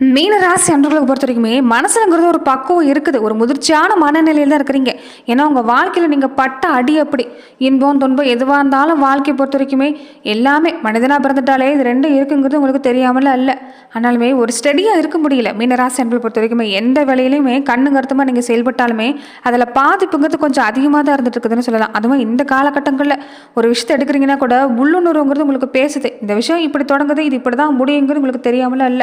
மீனராசி அன்றர்களுக்கு பொறுத்த வரைக்குமே மனசுங்கிறது ஒரு பக்குவம் இருக்குது. ஒரு முதிர்ச்சியான மனநிலையில் தான் இருக்கிறீங்க. ஏன்னா உங்கள் வாழ்க்கையில் நீங்கள் பட்ட அடி அப்படி இன்பம் துன்பம் எதுவாக இருந்தாலும் வாழ்க்கையை பொறுத்த வரைக்குமே எல்லாமே மனிதனாக பிறந்துட்டாலே இது ரெண்டும் இருக்குங்கிறது உங்களுக்கு தெரியாமல் அல்ல. ஆனாலுமே ஒரு ஸ்டடியாக இருக்க முடியல. மீனராசி ராசி பொறுத்த வரைக்குமே எந்த வேலையிலையுமே கண்ணு கருத்துமாக நீங்கள் செயல்பட்டாலுமே அதில் பாதிப்புங்கிறது கொஞ்சம் அதிகமாக தான் இருந்துட்டு இருக்குதுன்னு சொல்லலாம். அதுவும் இந்த காலகட்டங்களில் ஒரு விஷயத்தை எடுக்கிறீங்கன்னா கூட உள்ளுணர்வுங்கிறது உங்களுக்கு பேசுது. இந்த விஷயம் இப்படி தொடங்குது இது இப்படி தான் முடியுங்கிறது உங்களுக்கு தெரியாமல் அல்ல.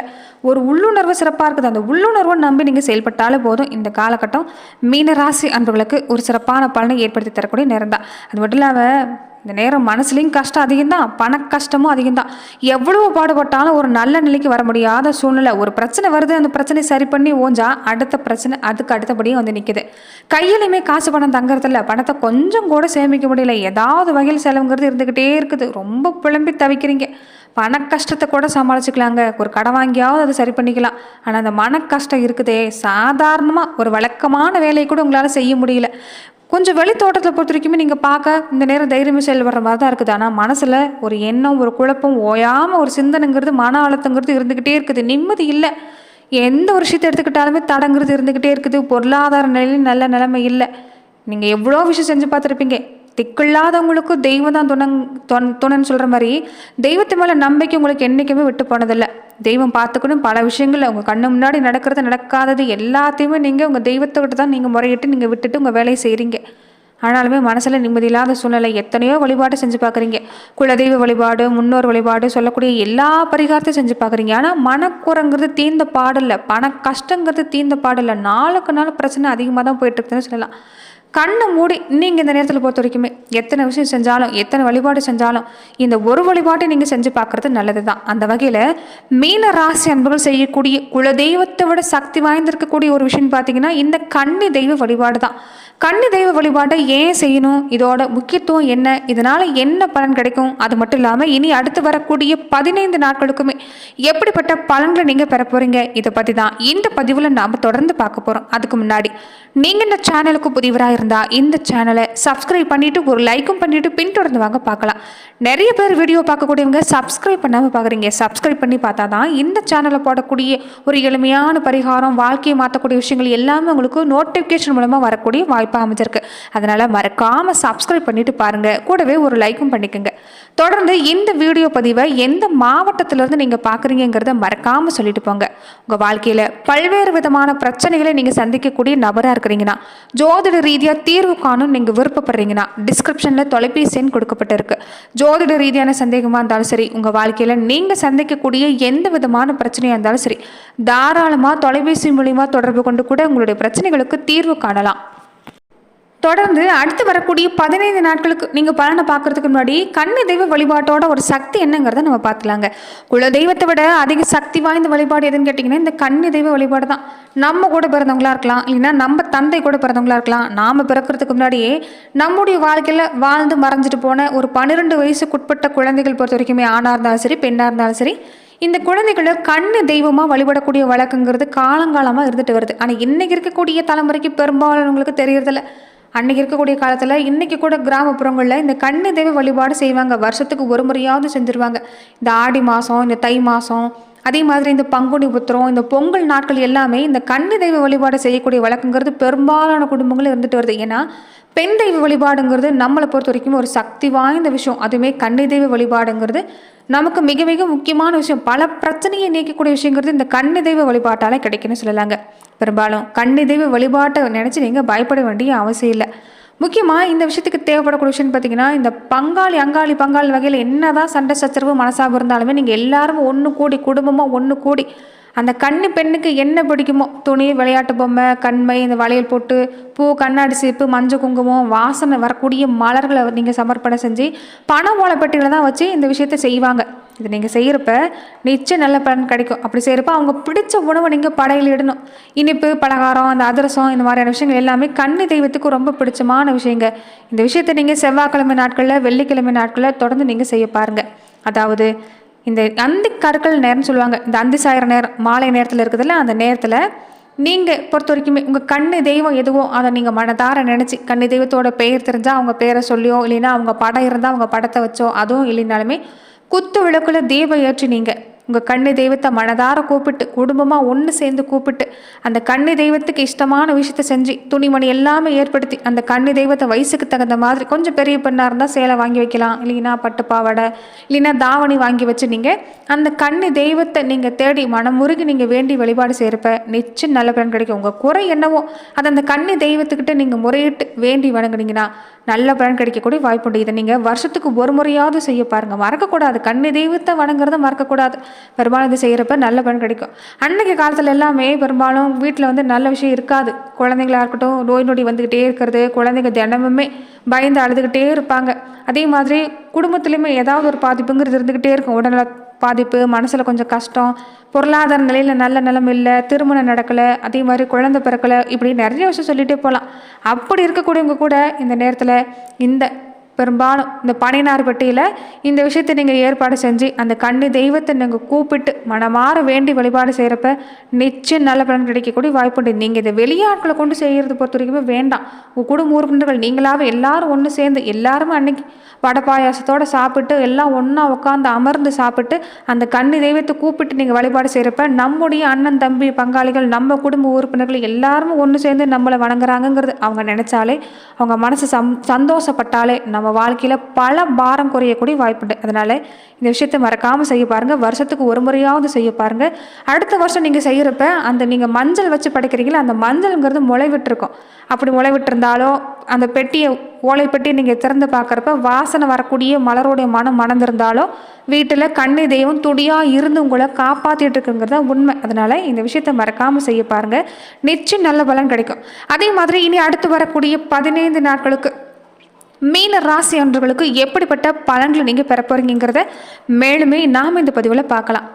ஒரு உள்ளுணர்வு சிறப்பாக இருக்குது. அந்த உள்ளுணர்வை நம்பி நீங்கள் செயல்பட்டாலே போதும். இந்த காலகட்டம் மீனராசி அன்புகளுக்கு ஒரு சிறப்பான பலனை ஏற்படுத்தி தரக்கூடிய நேரம் தான். அது மட்டும் இல்லாமல் இந்த நேரம் மனசுலேயும் கஷ்டம் அதிகம்தான் பண கஷ்டமும் அதிகம்தான். எவ்வளவு பாடுபட்டாலும் ஒரு நல்ல நிலைக்கு வர முடியாத சூழ்நிலை ஒரு பிரச்சனை வருது அந்த பிரச்சனையை சரி பண்ணி ஓஞ்சா அடுத்த பிரச்சனை அதுக்கு அடுத்தபடியும் வந்து நிற்குது கையிலையுமே காசு பணம் தங்குறதில்ல பணத்தை கொஞ்சம் கூட சேமிக்க முடியல. ஏதாவது வகையில் செலவுங்கிறது இருந்துக்கிட்டே இருக்குது. ரொம்ப புலம்பி தவிக்கிறீங்க. பண கஷ்டத்தை கூட சமாளிச்சுக்கலாங்க. ஒரு கடன் வாங்கியாவது அதை சரி பண்ணிக்கலாம். ஆனால் அந்த மன கஷ்டம் இருக்குதே. சாதாரணமாக ஒரு வழக்கமான வேலையை கூட உங்களால் செய்ய முடியல. கொஞ்சம் வெளி தோட்டத்தை பொறுத்த வரைக்குமே நீங்கள் பார்க்க இந்த நேரம் தைரியமாக செயல்படுற மாதிரி தான் இருக்குது. ஆனால் மனசில் ஒரு எண்ணம் ஒரு குழப்பம் ஓயாமல் ஒரு சிந்தனைங்கிறது மன அழுத்தங்கிறது இருந்துக்கிட்டே இருக்குது. நிம்மதி இல்லை. எந்த ஒரு விஷயத்தை எடுத்துக்கிட்டாலுமே தடங்கிறது இருந்துக்கிட்டே இருக்குது. பொருளாதார நிலையிலும் நல்ல நிலைமை இல்லை. நீங்கள் எவ்வளோ விஷயம் செஞ்சு பார்த்துருப்பீங்க. திக்கில்லாதவங்களுக்கும் தெய்வம் தான் துணங் தொன் துணைன்னு சொல்கிற மாதிரி தெய்வத்து மேலே நம்பிக்கை உங்களுக்கு என்றைக்குமே விட்டு போனதில்லை. தெய்வம் பார்த்துக்கணும். பல விஷயங்கள் உங்கள் கண்ணு முன்னாடி நடக்கிறது நடக்காதது எல்லாத்தையுமே நீங்கள் உங்கள் தெய்வத்துக்கிட்ட தான் நீங்கள் முறையிட்டு நீங்கள் விட்டுட்டு உங்கள் வேலையை செய்கிறீங்க ஆனாலுமே மனசில் நிம்மதி இல்லாத சூழ்நிலை எத்தனையோ வழிபாடு செஞ்சு பார்க்குறீங்க. குலதெய்வ வழிபாடு முன்னோர் வழிபாடு சொல்லக்கூடிய எல்லா பரிகாரத்தையும் செஞ்சு பார்க்குறீங்க. ஆனால் மனக்குறங்கிறது தீர்ந்த பாடில்லை பண கஷ்டங்கிறது தீர்ந்த பாடில்லை நாளுக்கு நாள் பிரச்சனை அதிகமாக தான் போயிட்டு இருக்குதுன்னு சொல்லலாம். கண்ணை மூடி நீங்கள் இந்த நேரத்தில் பொறுத்த வரைக்குமே எத்தனை விஷயம் செஞ்சாலும் எத்தனை வழிபாடு செஞ்சாலும் இந்த ஒரு வழிபாட்டை நீங்கள் செஞ்சு பார்க்குறது நல்லது தான் அந்த வகையில் மீன ராசி அன்பர்கள் செய்யக்கூடிய குலதெய்வத்தை விட சக்தி வாய்ந்திருக்கக்கூடிய ஒரு விஷயம் பார்த்தீங்கன்னா இந்த கன்னி தெய்வ வழிபாடு தான் கன்னி தெய்வ வழிபாட்டை ஏன் செய்யணும்? இதோட முக்கியத்துவம் என்ன? இதனால் என்ன பலன் கிடைக்கும்? அது மட்டும் இல்லாமல் இனி அடுத்து வரக்கூடிய பதினைந்து நாட்களுக்குமே எப்படிப்பட்ட பலன்களை நீங்கள் பெற போகிறீங்க இதை பற்றி தான் இந்த பதிவில் நாம் தொடர்ந்து பார்க்க போகிறோம் அதுக்கு முன்னாடி நீங்கள் இந்த சேனலுக்கு புதிவராக இருந்தால் இந்த சேனலை சப்ஸ்கிரைப் பண்ணிவிட்டு ஒரு லைக்கும் பண்ணிவிட்டு பின்தொடர்ந்து வாங்க பார்க்கலாம். நிறைய பேர் வீடியோ பார்க்கக்கூடியவங்க சப்ஸ்கிரைப் பண்ணாமல் பார்க்குறீங்க. சப்ஸ்கிரைப் பண்ணி பார்த்தா தான் இந்த சேனலில் போடக்கூடிய ஒரு எளிமையான பரிகாரம் வாழ்க்கையை மாற்றக்கூடிய விஷயங்கள் எல்லாமே உங்களுக்கு நோட்டிஃபிகேஷன் மூலமாக வரக்கூடிய வாய்ப்பு வாய்ப்பாக அமைஞ்சிருக்கு. அதனால் மறக்காமல் சப்ஸ்கிரைப் பண்ணிவிட்டு பாருங்கள் கூடவே ஒரு லைக்கும் பண்ணிக்கோங்க. தொடர்ந்து இந்த வீடியோ பதிவை எந்த மாவட்டத்திலேருந்து நீங்கள் பார்க்குறீங்கிறத மறக்காமல் சொல்லிட்டு போங்க. உங்கள் வாழ்க்கையில் பல்வேறு விதமான பிரச்சனைகளை நீங்கள் சந்திக்கக்கூடிய நபராக இருக்கிறீங்கன்னா ஜோதிட ரீதியாக தீர்வு காணும் நீங்கள் விருப்பப்படுறீங்கன்னா டிஸ்கிரிப்ஷனில் தொலைபேசி எண் கொடுக்கப்பட்டிருக்கு. ஜோதிட ரீதியான சந்தேகமாக இருந்தாலும் சரி உங்கள் வாழ்க்கையில் நீங்கள் சந்திக்கக்கூடிய எந்த விதமான பிரச்சனையாக இருந்தாலும் சரி தாராளமாக தொலைபேசி மூலிமா தொடர்பு கொண்டு கூட உங்களுடைய பிரச்சனைகளுக்கு தீர்வு காணலாம். தொடர்ந்து அடுத்து வரக்கூடிய பதினைந்து நாட்களுக்கு நீங்கள் பலனை பார்க்கறதுக்கு முன்னாடி கண்ணு தெய்வ வழிபாட்டோட ஒரு சக்தி என்னங்கிறத நம்ம பார்த்துலாங்க குல தெய்வத்தை விட அதிக சக்தி வாய்ந்த வழிபாடு எதுன்னு கேட்டிங்கன்னா இந்த கண்ணு தெய்வ வழிபாடு தான். நம்ம கூட பிறந்தவங்களா இருக்கலாம் இல்லைன்னா நம்ம தந்தை கூட பிறந்தவங்களா இருக்கலாம். நாம் பிறக்கிறதுக்கு முன்னாடியே நம்முடைய வாழ்க்கையில் வாழ்ந்து மறைஞ்சிட்டு போன ஒரு பன்னிரெண்டு வயசுக்குட்பட்ட குழந்தைகள் பொறுத்த வரைக்குமே ஆணாக இருந்தாலும் சரி பெண்ணாக இருந்தாலும் சரி இந்த குழந்தைகளை கண்ணு தெய்வமாக வழிபடக்கூடிய வழக்குங்கிறது காலங்காலமாக இருந்துட்டு வருது. ஆனால் இன்றைக்கி இருக்கக்கூடிய தலைமுறைக்கு பெரும்பாலானவங்களுக்கு தெரியறதில்ல. அன்னைக்கு இருக்கக்கூடிய காலத்தில் இன்றைக்கி கூட கிராமப்புறங்களில் இந்த கன்னி தெய்வ வழிபாடு செய்வாங்க. வருஷத்துக்கு ஒரு முறையாவது செஞ்சுருவாங்க. இந்த ஆடி மாதம் இந்த தை மாதம் அதே மாதிரி இந்த பங்குனி புத்திரம் இந்த பொங்கல் நாட்கள் எல்லாமே இந்த கன்னி தெய்வ வழிபாடு செய்யக்கூடிய வழக்குங்கிறது பெரும்பாலான குடும்பங்கள் இருந்துட்டு வருது. ஏன்னா பெண் தெய்வ வழிபாடுங்கிறது நம்மளை பொறுத்த வரைக்கும் ஒரு சக்தி வாய்ந்த விஷயம். அதுவுமே கண்ணை தெய்வ வழிபாடுங்கிறது நமக்கு மிக மிக முக்கியமான விஷயம். பல பிரச்சனையை நீக்கக்கூடிய விஷயங்கிறது இந்த கன்னி தெய்வ வழிபாட்டால் கிடைக்குன்னு சொல்லலாங்க. பெரும்பாலும் கன்னி தெய்வ வழிபாட்டை நினச்சி நீங்கள் பயப்பட வேண்டிய அவசியம் இல்லை. முக்கியமாக இந்த விஷயத்துக்கு தேவைப்படக்கூடிய விஷயம்னு பார்த்தீங்கன்னா இந்த பங்காளி அங்காளி பங்காளி வகையில் என்னதான் சண்டை சச்சரவு மனசாக இருந்தாலுமே நீங்கள் எல்லாரும் ஒன்று கூடி குடும்பமாக ஒன்று கூடி அந்த கன்னி பெண்ணுக்கு என்ன பிடிக்குமோ துணி விளையாட்டு பொம்மை கண்மை இந்த வளையல் போட்டு பூ கண்ணாடி சீப்பு மஞ்சள் குங்குமம் வாசனை வரக்கூடிய மலர்களை நீங்கள் சமர்ப்பணம் செஞ்சு பணம் ஓலைப்பட்டிகளை தான் வச்சு இந்த விஷயத்தை செய்வாங்க. இது நீங்கள் செய்கிறப்ப நிச்சயம் நல்ல பலன் கிடைக்கும். அப்படி செய்கிறப்ப அவங்க பிடிச்ச உணவை நீங்கள் படையில் இடணும். இனிப்பு பலகாரம் அந்த அதிரசம் இந்த மாதிரியான விஷயங்கள் எல்லாமே கன்னி தெய்வத்துக்கு ரொம்ப பிடிச்சமான விஷயங்க. இந்த விஷயத்தை நீங்கள் செவ்வாய்க்கிழமை நாட்களில் வெள்ளிக்கிழமை நாட்களில் தொடர்ந்து நீங்கள் செய்ய பாருங்கள் அதாவது இந்த அந்தி கற்கள் நேரம்னு சொல்லுவாங்க இந்த அந்தி சாயிற நேரம் மாலை நேரத்தில் இருக்குதுல்ல அந்த நேரத்தில் நீங்கள் பொறுத்த வரைக்குமே உங்கள் கண்ணு தெய்வம் எதுவோ அதை நீங்கள் மனதார நினச்சி கண்ணு தெய்வத்தோட பெயர் தெரிஞ்சால் அவங்க பேரை சொல்லியோ இல்லைன்னா அவங்க படம் இருந்தால் அவங்க படத்தை வச்சோ அதுவும் இல்லைனாலுமே குத்து விளக்குல தீபம் ஏற்றி நீங்கள் உங்கள் கண்ணு தெய்வத்தை மனதார கூப்பிட்டு குடும்பமாக ஒன்று சேர்ந்து கூப்பிட்டு அந்த கண்ணு தெய்வத்துக்கு இஷ்டமான விஷயத்தை செஞ்சு துணிமணி எல்லாமே ஏற்படுத்தி அந்த கண்ணு தெய்வத்தை வயசுக்கு தகுந்த மாதிரி கொஞ்சம் பெரிய பெண்ணாக இருந்தால் சேலை வாங்கி வைக்கலாம். இல்லைன்னா பட்டு பாவாடை இல்லைன்னா தாவணி வாங்கி வச்சு நீங்கள் அந்த கண்ணு தெய்வத்தை நீங்கள் தேடி மனமுருகி நீங்கள் வேண்டி வழிபாடு செய்கிறப்ப நிச்சயம் நல்ல பலன் கிடைக்கும். உங்கள் குறை என்னவோ அதை அந்த கண்ணு தெய்வத்துக்கிட்ட நீங்கள் முறையிட்டு வேண்டி வணங்குனீங்கன்னா நல்ல பலன் கிடைக்கக்கூடிய வாய்ப்புண்டு இதை நீங்கள் வருஷத்துக்கு ஒரு முறையாவது செய்ய பாருங்கள் மறக்கக்கூடாது. கண்ணு தெய்வத்தை வணங்குறத மறக்கக்கூடாது. பெரும்பாலும் இது செய்கிறப்ப நல்ல பலன் கிடைக்கும். அன்னைக்கு காலத்தில் எல்லாமே பெரும்பாலும் வீட்டில் வந்து நல்ல விஷயம் இருக்காது. குழந்தைங்களாக இருக்கட்டும் நோய் நொடி வந்துக்கிட்டே இருக்கிறது குழந்தைங்க தினமுமே பயந்து அழுதுகிட்டே இருப்பாங்க. அதே மாதிரி குடும்பத்துலேயுமே ஏதாவது ஒரு பாதிப்புங்கிறது இருந்துக்கிட்டே இருக்கும். உடல்நல பாதிப்பு மனசில் கொஞ்சம் கஷ்டம் பொருளாதார நிலையில் நல்ல நிலம் இல்லை திருமணம் நடக்கலை அதே மாதிரி குழந்தை பிறக்கலை இப்படி நிறைய விஷயம் சொல்லிகிட்டே போகலாம் அப்படி இருக்கக்கூடியவங்க கூட இந்த நேரத்தில் இந்த பெரும்பாலும் இந்த பனையனார் பட்டியில் இந்த விஷயத்தை நீங்கள் ஏற்பாடு செஞ்சு அந்த கன்னி தெய்வத்தை நீங்கள் கூப்பிட்டு மனமாற வேண்டி வழிபாடு செய்கிறப்ப நிச்சயம் நல்ல பலன் கிடைக்கக்கூடிய வாய்ப்பு உண்டு. நீங்கள் இதை வெளியாட்களை கொண்டு செய்கிறது பொறுத்த வரைக்குமே வேண்டாம். உங்கள் குடும்ப உறுப்பினர்கள் நீங்களாவே எல்லாரும் ஒன்று சேர்ந்து எல்லாருமே அன்னைக்கு வடை பாயாசத்தோடு சாப்பிட்டு எல்லாம் ஒன்றா உட்காந்து அமர்ந்து சாப்பிட்டு அந்த கன்னி தெய்வத்தை கூப்பிட்டு நீங்கள் வழிபாடு செய்கிறப்ப நம்முடைய அண்ணன் தம்பி பங்காளிகள் நம்ம குடும்ப உறுப்பினர்கள் எல்லாருமே ஒன்று சேர்ந்து நம்மளை வணங்குறாங்கங்கிறது அவங்க நினச்சாலே அவங்க மனசு சம் சந்தோஷப்பட்டாலே நம்ம நம்ம வாழ்க்கையில் பல பாரம் குறையக்கூடிய வாய்ப்புண்டு அதனால் இந்த விஷயத்தை மறக்காமல் செய்ய பாருங்கள் வருஷத்துக்கு ஒரு முறையாவது செய்ய பாருங்கள் அடுத்த வருஷம் நீங்கள் செய்கிறப்ப அந்த நீங்கள் மஞ்சள் வச்சு படைக்கிறீங்களா அந்த மஞ்சள்ங்கிறது முளை விட்டுருக்கும் அப்படி முளை விட்டுருந்தாலோ அந்த பெட்டியை ஓலை பெட்டியை நீங்கள் திறந்து பார்க்குறப்ப வாசனை வரக்கூடிய மலருடைய மனம் மணந்திருந்தாலோ வீட்டில் கண்ணு தெய்வம் துடியாக இருந்து உங்களை காப்பாற்றிட்டு இருக்குங்கிறது தான் உண்மை. அதனால் இந்த விஷயத்தை மறக்காமல் செய்ய பாருங்கள் நிச்சயம் நல்ல பலன் கிடைக்கும். அதே மாதிரி இனி அடுத்து வரக்கூடிய பதினைந்து நாட்களுக்கு மீன ராசி அன்றர்களுக்கு எப்படிப்பட்ட பலன்களை நீங்கள் பெற போகிறீங்கிறத மேலுமே நாம் இந்த பதிவில் பார்க்கலாம்.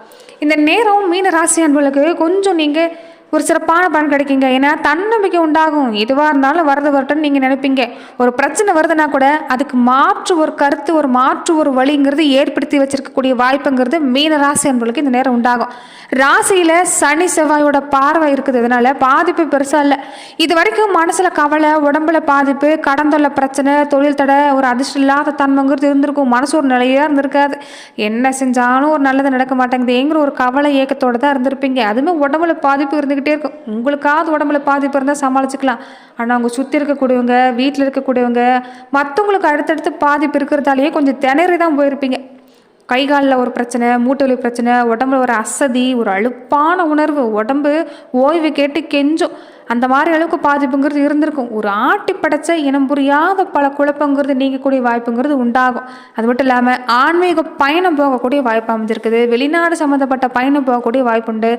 இந்த நேரம் மீன ராசி அன்பர்களுக்கு கொஞ்சம் நீங்கள் ஒரு சிறப்பான பலன் கிடைக்குங்க. ஏன்னா தன்னம்பிக்கை உண்டாகும். எதுவாக இருந்தாலும் வரது வரட்டும்னு நீங்கள் நினைப்பீங்க. ஒரு பிரச்சனை வருதுன்னா கூட அதுக்கு மாற்று ஒரு கருத்து ஒரு மாற்று ஒரு வழிங்கிறது ஏற்படுத்தி வச்சிருக்கக்கூடிய வாய்ப்புங்கிறது மீன ராசி என்பவர்களுக்கு இந்த நேரம் உண்டாகும். ராசியில் சனி செவ்வாயோட பார்வை இருக்குது. இதனால் பாதிப்பு பெருசாக இல்லை. இது வரைக்கும் மனசில் கவலை உடம்புல பாதிப்பு கடந்தொல்ல பிரச்சனை தொழில் தடை ஒரு அதிர்ஷ்டம் இல்லாத தன்மைங்கிறது இருந்திருக்கும். மனசு ஒரு நிலையாக இருந்திருக்காது. என்ன செஞ்சாலும் ஒரு நல்லது நடக்க மாட்டேங்குது. ஏங்கிற ஒரு கவலை ஏக்கத்தோடு தான் இருந்திருப்பீங்க. அதுவுமே உடம்புல பாதிப்பு இருந்துக்கிட்டே இருக்கும். உங்களுக்காவது உடம்புல பாதிப்பு இருந்தால் சமாளிச்சுக்கலாம். ஆனால் அவங்க சுற்றி இருக்கக்கூடியவங்க வீட்டில் இருக்கக்கூடியவங்க மற்றவங்களுக்கு அடுத்தடுத்து பாதிப்பு இருக்கிறதாலேயே கொஞ்சம் திணறி தான் போயிருப்பீங்க. கை காலில் ஒரு பிரச்சனை மூட்டு வலி பிரச்சனை உடம்புல ஒரு அசதி ஒரு அலுப்பான உணர்வு உடம்பு ஓய்வு கேட்டு கெஞ்சும். அந்த மாதிரி அளவுக்கு பாதிப்புங்கிறது இருந்திருக்கும். ஒரு ஆட்டி படைச்ச இனம் புரியாத பல குழப்பங்கிறது நீங்கக்கூடிய வாய்ப்புங்கிறது உண்டாகும். அது மட்டும் இல்லாமல் ஆன்மீக பயணம் போகக்கூடிய வாய்ப்பு அமைஞ்சிருக்குது. வெளிநாடு சம்மந்தப்பட்ட பயணம் போகக்கூடிய வாய்ப்புண்டு.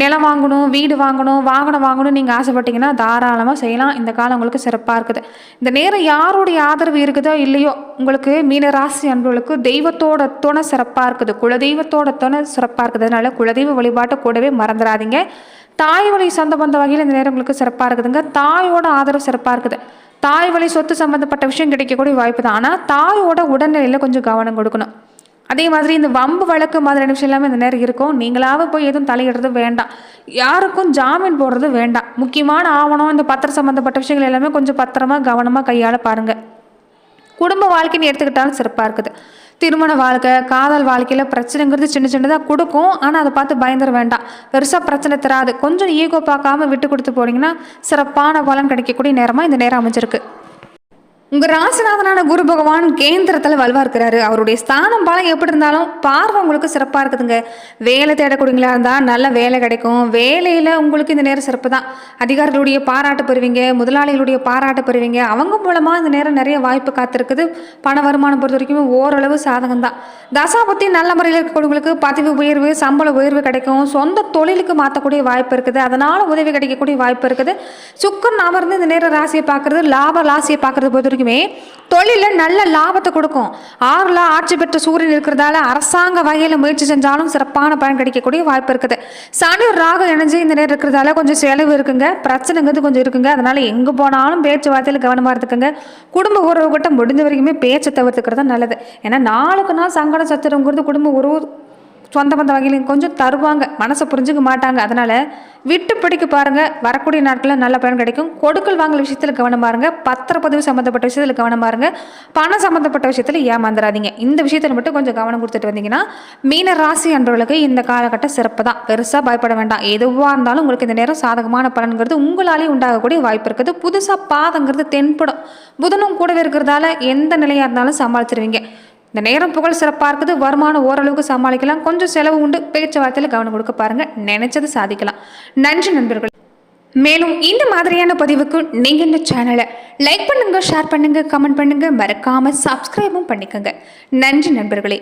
நிலம் வாங்கணும் வீடு வாங்கணும் வாகனம் வாங்கணும் நீங்கள் ஆசைப்பட்டீங்கன்னா தாராளமாக செய்யலாம். இந்த காலம் உங்களுக்கு சிறப்பாக இருக்குது. இந்த நேரம் யாருடைய ஆதரவு இருக்குதோ இல்லையோ உங்களுக்கு மீனராசி அன்புகளுக்கு தெய்வத்தோட துணை சிறப்பாக இருக்குது. குலதெய்வத்தோட துணை சிறப்பாக இருக்குது. அதனால குலதெய்வ வழிபாட்டை கூடவே மறந்துடாதீங்க. தாய் வழி சொந்த பந்த வகையில் இந்த நேரம் உங்களுக்கு சிறப்பாக இருக்குதுங்க. தாயோட ஆதரவு சிறப்பாக இருக்குது. தாய் வழி சொத்து சம்மந்தப்பட்ட விஷயம் கிடைக்கக்கூடிய வாய்ப்பு தான். ஆனால் தாயோட உடல்நிலையில் கொஞ்சம் கவனம் கொடுக்கணும். அதே மாதிரி இந்த வம்பு வழக்கு மாதிரியான விஷயம் எல்லாமே இந்த நேரம் இருக்கும். நீங்களாவது போய் எதுவும் தலையிடுறது வேண்டாம். யாருக்கும் ஜாமீன் போடுறது வேண்டாம். முக்கியமான ஆவணம் இந்த பத்திரம் சம்மந்தப்பட்ட விஷயங்கள் எல்லாமே கொஞ்சம் பத்திரமா கவனமாக கையாள பாருங்கள் குடும்ப வாழ்க்கைன்னு எடுத்துக்கிட்டாலும் சிறப்பாக இருக்குது. திருமண வாழ்க்கை காதல் வாழ்க்கையில் பிரச்சனைங்கிறது சின்ன சின்னதாக கொடுக்கும். ஆனால் அதை பார்த்து பயந்துட வேண்டாம். பெருசாக பிரச்சனை தராது. கொஞ்சம் ஈகோ பார்க்காம விட்டு கொடுத்து போனீங்கன்னா சிறப்பான பலன் கிடைக்கக்கூடிய நேரமாக இந்த நேரம் அமைஞ்சிருக்கு. உங்கள் ராசிநாதனான குரு பகவான் கேந்திரத்தில் வலுவாக இருக்கிறாரு அவருடைய ஸ்தானம் பலம் எப்படி இருந்தாலும் பார்வை உங்களுக்கு சிறப்பாக இருக்குதுங்க. வேலை தேடக்கூடியங்களா இருந்தால் நல்ல வேலை கிடைக்கும். வேலையில் உங்களுக்கு இந்த நேரம் சிறப்பு தான். அதிகாரிகளுடைய பாராட்டு பெறுவீங்க முதலாளிகளுடைய பாராட்டு பெறுவீங்க. அவங்க மூலமாக இந்த நேரம் நிறைய வாய்ப்பு காத்திருக்குது. பண வருமானம் பொறுத்த வரைக்கும் ஓரளவு சாதகம் தான். தசாபத்தி நல்ல முறையில் இருக்கக்கூடியவங்களுக்கு பதிவு உயர்வு சம்பள உயர்வு கிடைக்கும். சொந்த தொழிலுக்கு மாற்றக்கூடிய வாய்ப்பு இருக்குது. அதனால் உதவி கிடைக்கக்கூடிய வாய்ப்பு இருக்குது. சுக்கரன் அமர்ந்து இந்த நேரம் ராசியை பார்க்குறது லாப ராசியை பார்க்குறது பொறுத்த வரைக்குமே தொழிலில் நல்ல லாபத்தை கொடுக்கும். ஆறுல ஆட்சி பெற்ற சூரியன் இருக்கிறதால அரசாங்க வகையில் முயற்சி செஞ்சாலும் சிறப்பான பலன் கிடைக்கக்கூடிய வாய்ப்பு இருக்குது. சனி ராகம் இணைஞ்சு இந்த நேரம் இருக்கிறதால கொஞ்சம் செலவு இருக்குங்க. பிரச்சனைங்கிறது கொஞ்சம் இருக்குங்க. அதனால எங்கே போனாலும் பேச்சுவார்த்தையில் கவனமாக இருந்துக்குங்க. குடும்ப உறவு கிட்ட முடிஞ்ச வரைக்குமே பேச்சை தவிர்த்துக்கிறது தான் நல்லது. ஏன்னா நாளுக்கு நாள் சங்கடம் சச்சரவுங்கிறது குடும்ப உறவு சொந்த பந்த வகையிலையும் கொஞ்சம் தருவாங்க. மனசை புரிஞ்சுக்க மாட்டாங்க. அதனால் விட்டு பிடிக்க பாருங்கள் வரக்கூடிய நாட்களில் நல்ல பலன் கிடைக்கும். கொடுக்கல் வாங்கல் விஷயத்தில் கவனம் பாருங்கள் பத்திரப்பதிவு சம்மந்தப்பட்ட விஷயத்தில் கவனம் பாருங்கள் பணம் சம்மந்தப்பட்ட விஷயத்தில் ஏமாந்துடாதீங்க இந்த விஷயத்தில் மட்டும் கொஞ்சம் கவனம் கொடுத்துட்டு வந்தீங்கன்னா மீன ராசி அன்றவர்களுக்கு இந்த காலகட்டம் சிறப்பு தான். பெருசாக பயப்பட வேண்டாம். எதுவாக இருந்தாலும் உங்களுக்கு இந்த நேரம் சாதகமான பலன்கிறது உங்களாலே உண்டாகக்கூடிய வாய்ப்பு இருக்குது. புதுசாக பாதங்கிறது தென்படும். புதனும் கூடவே இருக்கிறதால எந்த நிலையாக இருந்தாலும் சமாளிச்சிருவீங்க. இந்த நேரம் புகழ் சிறப்பாக இருக்குது. வருமானம் ஓரளவுக்கு சமாளிக்கலாம். கொஞ்சம் செலவு உண்டு. பேச்சுவார்த்தையில் கவனம் கொடுக்க பாருங்க. நினைச்சது சாதிக்கலாம். நன்றி நண்பர்கள். மேலும் இந்த மாதிரியான பதிவுக்கு நீங்க இந்த சேனலை லைக் பண்ணுங்க ஷேர் பண்ணுங்க கமெண்ட் பண்ணுங்க. மறக்காமல் சப்ஸ்கிரைபும் பண்ணிக்கோங்க. நன்றி நண்பர்களே.